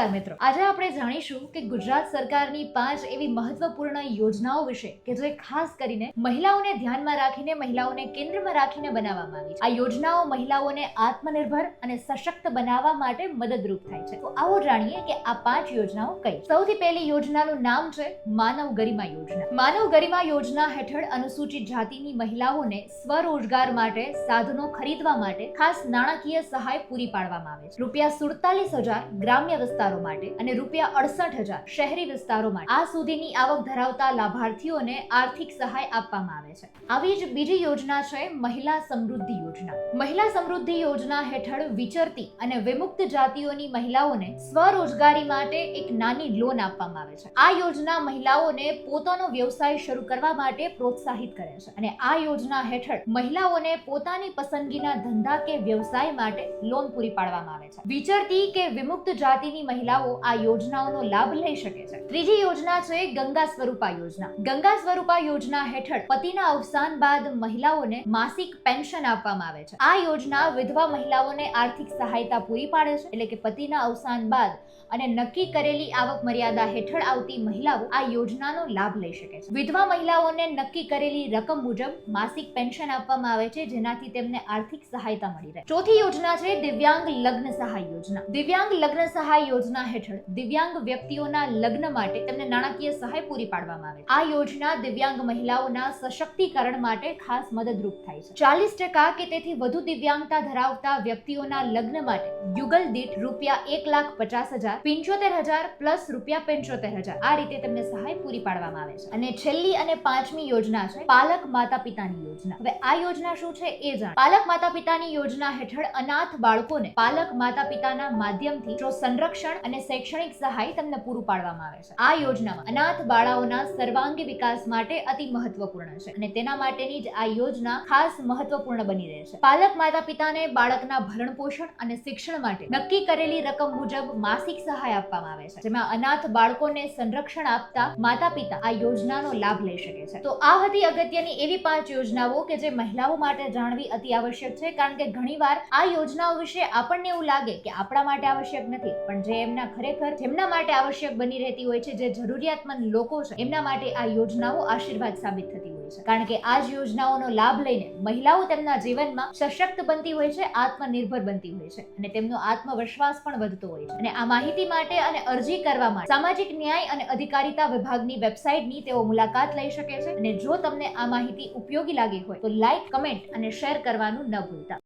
નમસ્કાર મિત્રો. આજે આપણે જાણીશું કે ગુજરાત સરકારની પાંચ એવી મહત્વપૂર્ણ યોજનાઓ વિશે કે જે ખાસ કરીને મહિલાઓને ધ્યાનમાં રાખીને મહિલાઓને કેન્દ્રમાં રાખીને બનાવવામાં આવી છે. આ યોજનાઓ મહિલાઓને આત્મનિર્ભર અને સશક્ત બનાવવા માટે મદદરૂપ થાય છે. તો આવો જાણીએ કે આ પાંચ યોજનાઓ કઈ સૌથી પહેલી યોજનાનું નામ છે માનવ ગરિમા યોજના. માનવ ગરિમા યોજના હેઠળ અનુસૂચિત જાતિની મહિલાઓને સ્વરોજગાર માટે, સાધનો ખરીદવા માટે ખાસ નાણાકીય સહાય પૂરી પાડવામાં આવે છે. રૂપિયા સુડતાલીસ હજાર ગ્રામ્ય વિસ્તારો માટે અને રૂપિયા અડસઠ હજાર શહેરી વિસ્તારો માટે. આ સુધીની આવક ધરાવતા લાભાર્થીઓને આર્થિક સહાય આપવામાં આવે છે. આવી જ બીજી યોજના છે મહિલા સમૃદ્ધિ યોજના. મહિલા સમૃદ્ધિ યોજના હેઠળ વિચરતી અને વિમુક્ત જાતિઓની મહિલાઓને સ્વરોજગારી માટે એક નાની લોન આપવામાં આવે છે. આ યોજના મહિલાઓને પોતાનો વ્યવસાય શરૂ કરવા માટે પ્રોત્સાહિત કરે છે અને આ યોજના હેઠળ મહિલાઓને પોતાની પસંદગીના ધંધા કે વ્યવસાય માટે લોન પૂરી પાડવામાં આવે છે. વિચરતી કે વિમુક્ત જાતિની મહિલાઓ આ યોજનાઓનો લાભ લઈ શકે છે. ત્રીજી યોજના છે ગંગા સ્વરૂપા યોજના. ગંગા સ્વરૂપા યોજના હેઠળ પતિના અવસાન બાદ મહિલાઓને માસિક પેન્શન આપવામાં આવે છે. આ યોજના વિધવા મહિલાઓને આર્થિક સહાયતા પૂરી પાડે છે, એટલે કે પતિના અવસાન બાદ અને નક્કી કરેલી આવક મર્યાદા હેઠળ આવતી મહિલાઓ આ યોજનાનો લાભ લઈ શકે છે. વિધવા મહિલાઓને નક્કી કરેલી રકમ મુજબ માસિક પેન્શન આપવામાં આવે છે, જેનાથી તેમને આર્થિક સહાયતા મળી રહે. ચોથી યોજના છે દિવ્યાંગ લગ્ન સહાય યોજના. દિવ્યાંગ લગ્ન સહાય યોજના હેઠળ દિવ્યાંગ વ્યક્તિઓના લગ્ન માટે તેમને નાણાકીય સહાય પૂરી પાડવામાં આવે આ યોજના દિવ્યાંગ મહિલાઓના સશક્તિકરણ માટે ખાસ મદદરૂપ થાય છે. ચાલીસ ટકા કે તેથી વધુ દિવ્યાંગતા ધરાવતા વ્યક્તિઓના લગ્ન માટે યુગલ દીઠ રૂપિયા એક લાખ પચાસ હજાર, પંચોતેર હજાર પ્લસ રૂપિયા પંચોતેર હજાર આ રીતે તેમને સહાય પૂરી પાડવામાં આવે છે. અને છેલ્લી અને પાંચમી યોજના છે પાલક માતા પિતાની યોજના. હવે આ યોજના શું છે એ જાણ. પાલક માતા પિતાની યોજના હેઠળ અનાથ બાળકોને પાલક માતા પિતાના માધ્યમથી જો સંરક્ષણ અને શૈક્ષણિક સહાય તમને પૂરું પાડવામાં આવે છે. આ યોજનામાં. અનાથ બાળાઓના સર્વાંગી વિકાસ માટે અતિ મહત્વપૂર્ણ છે અને તેના માટેની જ આ યોજના ખાસ મહત્વપૂર્ણ બની રહે છે. પાલક માતા પિતાને બાળકના ભરણ પોષણ અને શિક્ષણ માટે નક્કી કરેલી રકમ મુજબ માસિક સહાય આપવામાં આવે છે. જેમાં અનાથ બાળકોને સંરક્ષણ આપતા માતા પિતા આ યોજનાનો લાભ લઈ શકે છે. તો આ હતી અગત્યની એવી પાંચ યોજનાઓ કે જે મહિલાઓ માટે જાણવી અતિ આવશ્યક છે. કારણ કે ઘણીવાર આ યોજનાઓ વિશે આપણને એવું લાગે કે આપણા માટે આવશ્યક નથી. પણ જે એમના ખરેખર જેમના માટે આવશ્યક બની રહેતી હોય છે, જે જરૂરિયાતમંદ લોકો છે, એમના માટે આ યોજનાઓ આશીર્વાદ સાબિત થતી હોય છે. કારણ કે આ જ યોજનાઓનો લાભ લઈને મહિલાઓ તેમના જીવનમાં સશક્ત બનતી હોય છે, આત્મનિર્ભર બનતી હોય છે અને તેમનો આત્મવિશ્વાસ પણ વધતો હોય છે. અને આ માહિતી માટે અને અરજી કરવા માટે સામાજિક ન્યાય અને અધિકારિતા વિભાગની વેબસાઇટની તેઓ મુલાકાત લઈ શકે છે. અને જો તમને આ માહિતી ઉપયોગી લાગી હોય તો લાઈક, કમેન્ટ અને શેર કરવાનું ન ભૂલતા.